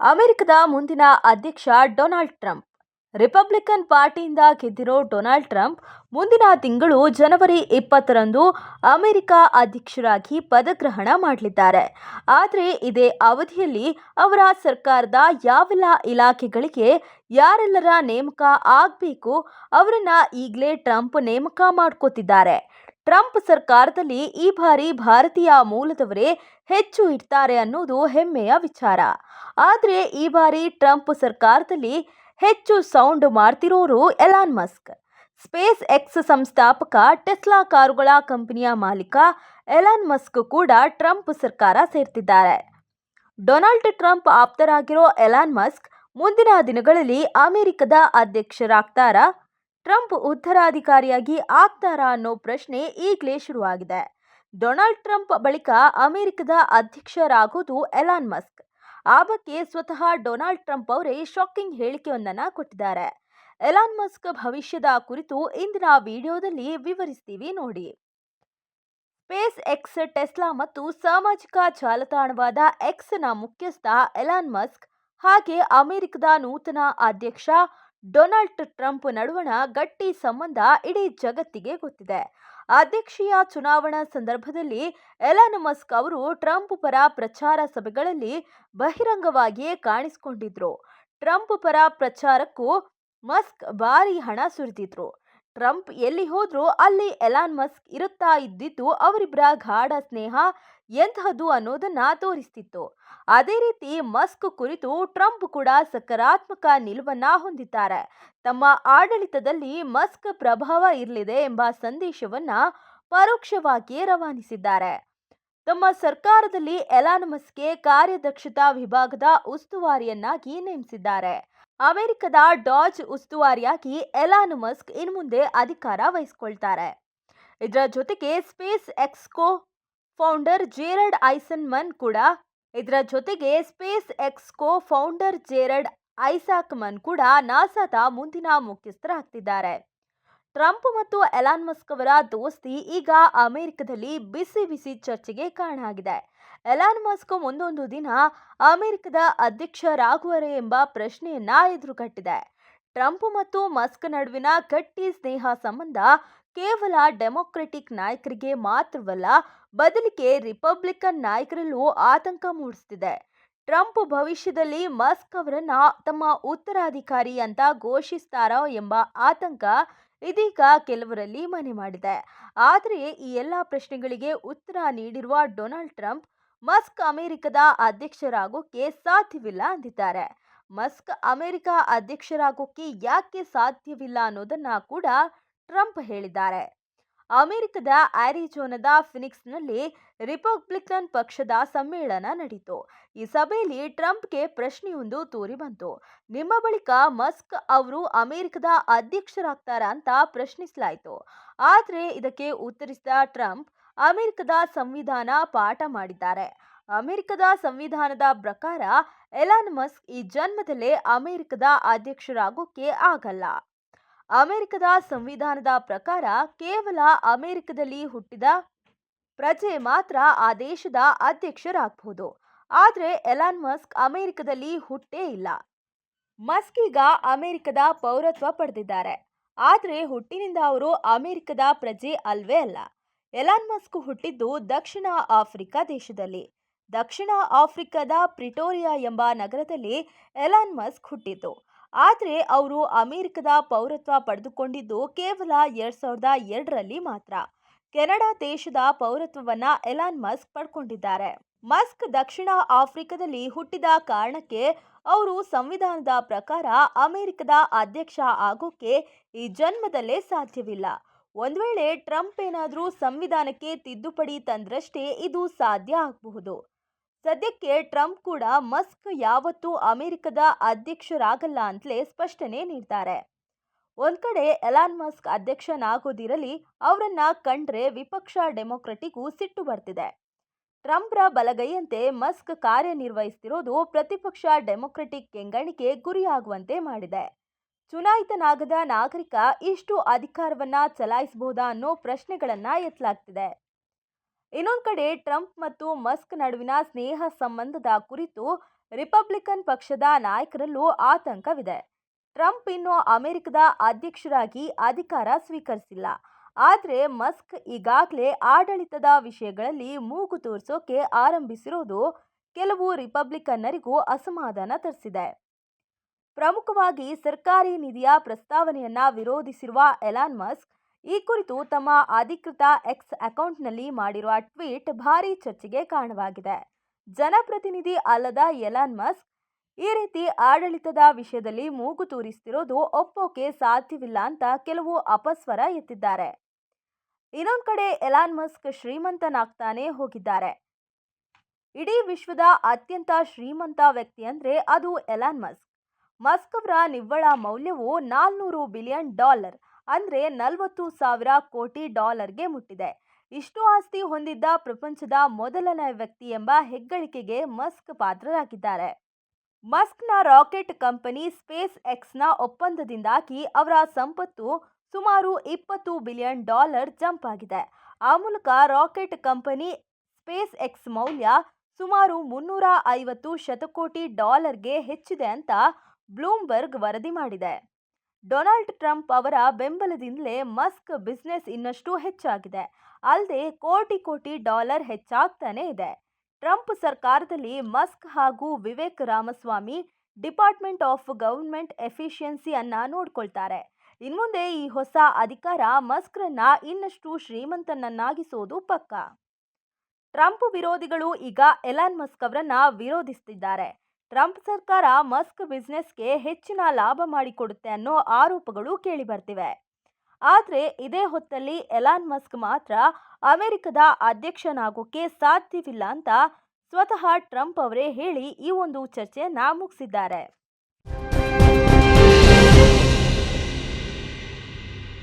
ಅಮೆರಿಕದ ಮುಂದಿನ ಅಧ್ಯಕ್ಷ ಡೊನಾಲ್ಡ್ ಟ್ರಂಪ್. ರಿಪಬ್ಲಿಕನ್ ಪಾರ್ಟಿಯಿಂದ ಗೆದ್ದಿರೋ ಡೊನಾಲ್ಡ್ ಟ್ರಂಪ್ ಮುಂದಿನ ತಿಂಗಳು ಜನವರಿ ಇಪ್ಪತ್ತರಂದು ಅಮೆರಿಕ ಅಧ್ಯಕ್ಷರಾಗಿ ಪದಗ್ರಹಣ ಮಾಡಲಿದ್ದಾರೆ. ಆದರೆ ಇದೇ ಅವಧಿಯಲ್ಲಿ ಅವರ ಸರ್ಕಾರದ ಯಾವೆಲ್ಲ ಇಲಾಖೆಗಳಿಗೆ ಯಾರೆಲ್ಲರ ನೇಮಕ ಆಗಬೇಕು, ಅವರನ್ನು ಈಗಲೇ ಟ್ರಂಪ್ ನೇಮಕ ಮಾಡ್ಕೋತಿದ್ದಾರೆ. ಟ್ರಂಪ್ ಸರ್ಕಾರದಲ್ಲಿ ಈ ಬಾರಿ ಭಾರತೀಯ ಮೂಲದವರೇ ಹೆಚ್ಚು ಇರ್ತಾರೆ ಅನ್ನೋದು ಹೆಮ್ಮೆಯ ವಿಚಾರ. ಆದರೆ ಈ ಬಾರಿ ಟ್ರಂಪ್ ಸರ್ಕಾರದಲ್ಲಿ ಹೆಚ್ಚು ಸೌಂಡ್ ಮಾಡ್ತಿರೋರು ಎಲಾನ್ ಮಸ್ಕ್. ಸ್ಪೇಸ್ ಎಕ್ಸ್ ಸಂಸ್ಥಾಪಕ ಟೆಸ್ಲಾ ಕಾರುಗಳ ಕಂಪನಿಯ ಮಾಲೀಕ ಎಲಾನ್ ಮಸ್ಕ್ ಕೂಡ ಟ್ರಂಪ್ ಸರ್ಕಾರ ಸೇರ್ತಿದ್ದಾರೆ. ಡೊನಾಲ್ಡ್ ಟ್ರಂಪ್ ಆಪ್ತರಾಗಿರೋ ಎಲಾನ್ ಮಸ್ಕ್ ಮುಂದಿನ ದಿನಗಳಲ್ಲಿ ಅಮೆರಿಕದ ಅಧ್ಯಕ್ಷರಾಗ್ತಾರಾ? ಟ್ರಂಪ್ ಉತ್ತರಾಧಿಕಾರಿಯಾಗಿ ಆಗ್ತಾರಾ ಅನ್ನೋ ಪ್ರಶ್ನೆ ಈಗಲೇ ಶುರುವಾಗಿದೆ. ಡೊನಾಲ್ಡ್ ಟ್ರಂಪ್ ಬಳಿಕ ಅಮೆರಿಕದ ಅಧ್ಯಕ್ಷರಾಗೋದು ಎಲಾನ್ ಮಸ್ಕ್. ಆ ಬಗ್ಗೆ ಸ್ವತಃ ಡೊನಾಲ್ಡ್ ಟ್ರಂಪ್ ಅವರೇ ಶಾಕಿಂಗ್ ಹೇಳಿಕೆಯೊಂದನ್ನು ಕೊಟ್ಟಿದ್ದಾರೆ. ಎಲಾನ್ ಮಸ್ಕ್ ಭವಿಷ್ಯದ ಕುರಿತು ಇಂದಿನ ವಿಡಿಯೋದಲ್ಲಿ ವಿವರಿಸ್ತೀವಿ ನೋಡಿ. ಸ್ಪೇಸ್ ಎಕ್ಸ್ ಟೆಸ್ಲಾ ಮತ್ತು ಸಾಮಾಜಿಕ ಜಾಲತಾಣವಾದ ಎಕ್ಸ್ನ ಮುಖ್ಯಸ್ಥ ಎಲಾನ್ ಮಸ್ಕ್ ಹಾಗೆ ಅಮೆರಿಕದ ನೂತನ ಅಧ್ಯಕ್ಷ ಡೊನಾಲ್ಡ್ ಟ್ರಂಪ್ ನಡುವಣ ಗಟ್ಟಿ ಸಂಬಂಧ ಇಡೀ ಜಗತ್ತಿಗೆ ಗೊತ್ತಿದೆ. ಅಧ್ಯಕ್ಷೀಯ ಚುನಾವಣಾ ಸಂದರ್ಭದಲ್ಲಿ ಎಲಾನ್ ಮಸ್ಕ್ ಅವರು ಟ್ರಂಪ್ ಪರ ಪ್ರಚಾರ ಸಭೆಗಳಲ್ಲಿ ಬಹಿರಂಗವಾಗಿಯೇ ಕಾಣಿಸಿಕೊಂಡಿದ್ರು. ಟ್ರಂಪ್ ಪರ ಪ್ರಚಾರಕ್ಕೂ ಮಸ್ಕ್ ಭಾರಿ ಹಣ ಸುರಿದಿದ್ರು. ಟ್ರಂಪ್ ಎಲ್ಲಿ ಹೋದ್ರೂ ಅಲ್ಲಿ ಎಲಾನ್ ಮಸ್ಕ್ ಇರುತ್ತಾ ಇದ್ದಿದ್ದು ಅವರಿಬ್ಬರ ಗಾಢ ಸ್ನೇಹ ಎಂತಹದ್ದು ಅನ್ನೋದನ್ನ ತೋರಿಸ್ತಿತ್ತು. ಅದೇ ರೀತಿ ಮಸ್ಕ್ ಕುರಿತು ಟ್ರಂಪ್ ಕೂಡ ಸಕಾರಾತ್ಮಕ ನಿಲುವನ್ನ ಹೊಂದಿದ್ದಾರೆ. ತಮ್ಮ ಆಡಳಿತದಲ್ಲಿ ಮಸ್ಕ್ ಪ್ರಭಾವ ಇರಲಿದೆ ಎಂಬ ಸಂದೇಶವನ್ನ ಪರೋಕ್ಷವಾಗಿ ರವಾನಿಸಿದ್ದಾರೆ. ತಮ್ಮ ಸರ್ಕಾರದಲ್ಲಿ ಎಲಾನ್ ಮಸ್ಕ್ಗೆ ಕಾರ್ಯದಕ್ಷತಾ ವಿಭಾಗದ ಉಸ್ತುವಾರಿಯನ್ನಾಗಿ ನೇಮಿಸಿದ್ದಾರೆ. ಅಮೆರಿಕದ ಡಾಜ್ ಉಸ್ತುವಾರಿಯಾಗಿ ಎಲಾನ್ ಮಸ್ಕ್ ಇನ್ಮುಂದೆ ಅಧಿಕಾರ ವಹಿಸಿಕೊಳ್ತಾರೆ. ಇದರ ಜೊತೆಗೆ space X co founder Jared ಐಸನ್ Mann ಕೂಡ, ಇದರ ಜೊತೆಗೆ space ಎಕ್ಸ್ಕೋ founder Jared Isaacman ಕೂಡ ನಾಸಾದ ಮುಂದಿನ ಮುಖ್ಯಸ್ಥರಾಗ್ತಿದ್ದಾರೆ. ಟ್ರಂಪ್ ಮತ್ತು ಎಲಾನ್ ಮಸ್ಕ್ ಅವರ ದೋಸ್ತಿ ಈಗ ಅಮೆರಿಕದಲ್ಲಿ ಬಿಸಿ ಬಿಸಿ ಚರ್ಚೆಗೆ ಕಾರಣ ಆಗಿದೆ ಎಲಾನ್ ಮಸ್ಕ್ ಮುಂದೊಂದು ದಿನ ಅಮೆರಿಕದ ಅಧ್ಯಕ್ಷರಾಗುವರೇ ಎಂಬ ಪ್ರಶ್ನೆಯನ್ನ ಎದುರುಗಟ್ಟಿದೆ. ಟ್ರಂಪ್ ಮತ್ತು ಮಸ್ಕ್ ನಡುವಿನ ಗಟ್ಟಿ ಸ್ನೇಹ ಸಂಬಂಧ ಕೇವಲ ಡೆಮೊಕ್ರೆಟಿಕ್ ನಾಯಕರಿಗೆ ಮಾತ್ರವಲ್ಲ, ಬದಲಿಗೆ ರಿಪಬ್ಲಿಕನ್ ನಾಯಕರಲ್ಲೂ ಆತಂಕ ಮೂಡಿಸುತ್ತಿದೆ ಟ್ರಂಪ್ ಭವಿಷ್ಯದಲ್ಲಿ ಮಸ್ಕ್ ಅವರನ್ನ ತಮ್ಮ ಉತ್ತರಾಧಿಕಾರಿ ಅಂತ ಘೋಷಿಸ್ತಾರೋ ಎಂಬ ಆತಂಕ ಇದೀಗ ಕೆಲವರಲ್ಲಿ ಮನೆ ಮಾಡಿದೆ. ಆದರೆ ಈ ಎಲ್ಲ ಪ್ರಶ್ನೆಗಳಿಗೆ ಉತ್ತರ ನೀಡಿರುವ ಡೊನಾಲ್ಡ್ ಟ್ರಂಪ್, ಮಸ್ಕ್ ಅಮೆರಿಕದ ಅಧ್ಯಕ್ಷರಾಗೋಕೆ ಸಾಧ್ಯವಿಲ್ಲ ಅಂದಿದ್ದಾರೆ. ಮಸ್ಕ್ ಅಮೆರಿಕ ಅಧ್ಯಕ್ಷರಾಗೋಕೆ ಯಾಕೆ ಸಾಧ್ಯವಿಲ್ಲ ಅನ್ನೋದನ್ನ ಕೂಡ ಟ್ರಂಪ್ ಹೇಳಿದ್ದಾರೆ. ಅಮೆರಿಕದ ಆರಿಜೋನದ ಫಿನಿಕ್ಸ್ನಲ್ಲಿ ರಿಪಬ್ಲಿಕನ್ ಪಕ್ಷದ ಸಮ್ಮೇಳನ ನಡೆಯಿತು ಈ ಸಭೆಯಲ್ಲಿ ಟ್ರಂಪ್ಗೆ ಪ್ರಶ್ನೆಯೊಂದು ತೋರಿ ಬಂತು. ನಿಮ್ಮ ಬಳಿಕ ಮಸ್ಕ್ ಅವರು ಅಮೆರಿಕದ ಅಧ್ಯಕ್ಷರಾಗ್ತಾರ ಅಂತ ಪ್ರಶ್ನಿಸಲಾಯಿತು. ಆದರೆ ಇದಕ್ಕೆ ಉತ್ತರಿಸಿದ ಟ್ರಂಪ್, ಅಮೆರಿಕದ ಸಂವಿಧಾನ ಪಾಠ ಮಾಡಿದ್ದಾರೆ. ಅಮೆರಿಕದ ಸಂವಿಧಾನದ ಪ್ರಕಾರ ಎಲಾನ್ ಮಸ್ಕ್ ಈ ಜನ್ಮದಲ್ಲೇ ಅಮೆರಿಕದ ಅಧ್ಯಕ್ಷರಾಗೋಕೆ ಆಗಲ್ಲ. ಅಮೆರಿಕದ ಸಂವಿಧಾನದ ಪ್ರಕಾರ ಕೇವಲ ಅಮೆರಿಕದಲ್ಲಿ ಹುಟ್ಟಿದ ಪ್ರಜೆ ಮಾತ್ರ ಆ ದೇಶದ ಅಧ್ಯಕ್ಷರಾಗಬಹುದು ಆದರೆ ಎಲಾನ್ ಮಸ್ಕ್ ಅಮೆರಿಕದಲ್ಲಿ ಹುಟ್ಟೇ ಇಲ್ಲ. ಮಸ್ಕ್ ಈಗ ಅಮೆರಿಕದ ಪೌರತ್ವ ಪಡೆದಿದ್ದಾರೆ. ಆದರೆ ಹುಟ್ಟಿನಿಂದ ಅವರು ಅಮೆರಿಕದ ಪ್ರಜೆ ಅಲ್ವೇ ಅಲ್ಲ. ಎಲಾನ್ ಮಸ್ಕ್ ಹುಟ್ಟಿದ್ದು ದಕ್ಷಿಣ ಆಫ್ರಿಕಾ ದೇಶದಲ್ಲಿ. ದಕ್ಷಿಣ ಆಫ್ರಿಕಾದ ಪ್ರಿಟೋರಿಯಾ ಎಂಬ ನಗರದಲ್ಲಿ ಎಲಾನ್ ಮಸ್ಕ್ ಹುಟ್ಟಿದ್ದು. ಆದರೆ ಅವರು ಅಮೆರಿಕದ ಪೌರತ್ವ ಪಡೆದುಕೊಂಡಿದ್ದು ಕೇವಲ ಎರಡು ಸಾವಿರದ ಎರಡರಲ್ಲಿ ಮಾತ್ರ. ಕೆನಡಾ ದೇಶದ ಪೌರತ್ವವನ್ನ ಎಲಾನ್ ಮಸ್ಕ್ ಪಡ್ಕೊಂಡಿದ್ದಾರೆ. ಮಸ್ಕ್ ದಕ್ಷಿಣ ಆಫ್ರಿಕಾದಲ್ಲಿ ಹುಟ್ಟಿದ ಕಾರಣಕ್ಕೆ ಅವರು ಸಂವಿಧಾನದ ಪ್ರಕಾರ ಅಮೆರಿಕದ ಅಧ್ಯಕ್ಷ ಆಗೋಕೆ ಈ ಜನ್ಮದಲ್ಲೇ ಸಾಧ್ಯವಿಲ್ಲ. ಒಂದು ವೇಳೆ ಟ್ರಂಪ್ ಏನಾದರೂ ಸಂವಿಧಾನಕ್ಕೆ ತಿದ್ದುಪಡಿ ತಂದ್ರಷ್ಟೇ ಇದು ಸಾಧ್ಯ ಆಗಬಹುದು. ಸದ್ಯಕ್ಕೆ ಟ್ರಂಪ್ ಕೂಡ ಮಸ್ಕ್ ಯಾವತ್ತೂ ಅಮೆರಿಕದ ಅಧ್ಯಕ್ಷರಾಗಲ್ಲ ಅಂತಲೇ ಸ್ಪಷ್ಟನೆ ನೀಡ್ತಾರೆ. ಒಂದು ಕಡೆ ಎಲಾನ್ ಮಸ್ಕ್ ಅಧ್ಯಕ್ಷನಾಗೋದಿರಲಿ, ಅವರನ್ನ ಕಂಡ್ರೆ ವಿಪಕ್ಷ ಡೆಮೊಕ್ರೆಟಿಗೂ ಸಿಟ್ಟು ಬರ್ತಿದೆ. ಟ್ರಂಪ್ರ ಬಲಗೈಯಂತೆ ಮಸ್ಕ್ ಕಾರ್ಯನಿರ್ವಹಿಸ್ತಿರೋದು ಪ್ರತಿಪಕ್ಷ ಡೆಮೊಕ್ರೆಟಿಕ್ ಕೆಂಗಣಿಗೆ ಗುರಿಯಾಗುವಂತೆ ಮಾಡಿದೆ. ಚುನಾಯಿತನಾಗದ ನಾಗರಿಕ ಇಷ್ಟು ಅಧಿಕಾರವನ್ನ ಚಲಾಯಿಸಬಹುದಾ ಅನ್ನೋ ಪ್ರಶ್ನೆಗಳನ್ನ ಎತ್ತಲಾಗ್ತಿದೆ ಇನ್ನೊಂದು ಕಡೆ ಟ್ರಂಪ್ ಮತ್ತು ಮಸ್ಕ್ ನಡುವಿನ ಸ್ನೇಹ ಸಂಬಂಧದ ಕುರಿತು ರಿಪಬ್ಲಿಕನ್ ಪಕ್ಷದ ನಾಯಕರಲ್ಲೂ ಆತಂಕವಿದೆ. ಟ್ರಂಪ್ ಇನ್ನು ಅಮೆರಿಕದ ಅಧ್ಯಕ್ಷರಾಗಿ ಅಧಿಕಾರ ಸ್ವೀಕರಿಸಿಲ್ಲ. ಆದರೆ ಮಸ್ಕ್ ಈಗಾಗಲೇ ಆಡಳಿತದ ವಿಷಯಗಳಲ್ಲಿ ಮೂಗು ತೋರಿಸೋಕೆ ಆರಂಭಿಸಿರೋದು ಕೆಲವು ರಿಪಬ್ಲಿಕನ್ನರಿಗೂ ಅಸಮಾಧಾನ ತರಿಸಿದೆ. ಪ್ರಮುಖವಾಗಿ ಸರ್ಕಾರಿ ನಿಧಿಯ ಪ್ರಸ್ತಾವನೆಯನ್ನ ವಿರೋಧಿಸಿರುವ ಎಲಾನ್ ಮಸ್ಕ್ ಈ ಕುರಿತು ತಮ್ಮ ಅಧಿಕೃತ ಎಕ್ಸ್ ಅಕೌಂಟ್ನಲ್ಲಿ ಮಾಡಿರುವ ಟ್ವೀಟ್ ಭಾರಿ ಚರ್ಚೆಗೆ ಕಾರಣವಾಗಿದೆ. ಜನಪ್ರತಿನಿಧಿ ಅಲ್ಲದ ಎಲಾನ್ ಮಸ್ಕ್, ಈ ರೀತಿ ಆಡಳಿತದ ವಿಷಯದಲ್ಲಿ ಮೂಗು ತೂರಿಸ್ತಿರೋದು ಒಪ್ಪೋಕೆ ಸಾಧ್ಯವಿಲ್ಲ ಅಂತ ಕೆಲವು ಅಪಸ್ವರ ಎತ್ತಿದ್ದಾರೆ. ಇನ್ನೊಂದು ಕಡೆ ಎಲಾನ್ ಮಸ್ಕ್ ಶ್ರೀಮಂತನಾಗ್ತಾನೆ ಹೋಗಿದ್ದಾರೆ. ಇಡೀ ವಿಶ್ವದ ಅತ್ಯಂತ ಶ್ರೀಮಂತ ವ್ಯಕ್ತಿ ಅಂದ್ರೆ ಅದು ಎಲಾನ್ ಮಸ್ಕ್. ಮಸ್ಕ್ ಅವರ ನಿವ್ವಳ ಮೌಲ್ಯವು ನಾಲ್ನೂರು ಬಿಲಿಯನ್ ಡಾಲರ್ ಅಂದ್ರೆ ನಲವತ್ತು ಸಾವಿರ ಕೋಟಿ ಡಾಲರ್ಗೆ ಮುಟ್ಟಿದೆ. ಇಷ್ಟು ಆಸ್ತಿ ಹೊಂದಿದ್ದ ಪ್ರಪಂಚದ ಮೊದಲನೇ ವ್ಯಕ್ತಿ ಎಂಬ ಹೆಗ್ಗಳಿಕೆಗೆ ಮಸ್ಕ್ ಪಾತ್ರರಾಗಿದ್ದಾರೆ. ಮಸ್ಕ್ನ ರಾಕೆಟ್ ಕಂಪನಿ ಸ್ಪೇಸ್ ಎಕ್ಸ್ನ ಒಪ್ಪಂದದಿಂದಾಗಿ ಅವರ ಸಂಪತ್ತು ಸುಮಾರು ಇಪ್ಪತ್ತು ಬಿಲಿಯನ್ ಡಾಲರ್ ಜಂಪ್ ಆಗಿದೆ. ಆ ಮೂಲಕ ರಾಕೆಟ್ ಕಂಪನಿ ಸ್ಪೇಸ್ ಎಕ್ಸ್ ಮೌಲ್ಯ ಸುಮಾರು ಮುನ್ನೂರ ಐವತ್ತು ಶತಕೋಟಿ ಡಾಲರ್ಗೆ ಹೆಚ್ಚಿದೆ ಅಂತ ಬ್ಲೂಮ್ಬರ್ಗ್ ವರದಿ ಮಾಡಿದೆ. ಡೊನಾಲ್ಡ್ ಟ್ರಂಪ್ ಅವರ ಬೆಂಬಲದಿಂದಲೇ ಮಸ್ಕ್ ಬಿಸ್ನೆಸ್ ಇನ್ನಷ್ಟು ಹೆಚ್ಚಾಗಿದೆ. ಅಲ್ಲದೆ ಕೋಟಿ ಕೋಟಿ ಡಾಲರ್ ಹೆಚ್ಚಾಗ್ತಾನೆ ಇದೆ. ಟ್ರಂಪ್ ಸರ್ಕಾರದಲ್ಲಿ ಮಸ್ಕ್ ಹಾಗೂ Vivek Ramaswamy, department of government efficiency ಅನ್ನ ನೋಡ್ಕೊಳ್ತಾರೆ. ಇನ್ಮುಂದೆ ಈ ಹೊಸ ಅಧಿಕಾರ ಮಸ್ಕ್ರನ್ನ ಇನ್ನಷ್ಟು ಶ್ರೀಮಂತನನ್ನಾಗಿಸೋದು ಪಕ್ಕ. ಟ್ರಂಪ್ ವಿರೋಧಿಗಳು ಈಗ ಎಲಾನ್ ಮಸ್ಕ್ ಅವರನ್ನ ವಿರೋಧಿಸುತ್ತಿದ್ದಾರೆ ಟ್ರಂಪ್ ಸರ್ಕಾರ ಮಸ್ಕ್ ಬಿಸ್ನೆಸ್ಗೆ ಹೆಚ್ಚಿನ ಲಾಭ ಮಾಡಿಕೊಡುತ್ತೆ ಅನ್ನೋ ಆರೋಪಗಳು ಕೇಳಿಬರ್ತಿವೆ. ಆದರೆ ಇದೇ ಹೊತ್ತಲ್ಲಿ ಎಲಾನ್ ಮಸ್ಕ್ ಮಾತ್ರ ಅಮೆರಿಕದ ಅಧ್ಯಕ್ಷನಾಗೋಕೆ ಸಾಧ್ಯವಿಲ್ಲ ಅಂತ ಸ್ವತಃ ಟ್ರಂಪ್ ಅವರೇ ಹೇಳಿ ಈ ಒಂದು ಚರ್ಚೆಯನ್ನು ಮುಗಿಸಿದ್ದಾರೆ.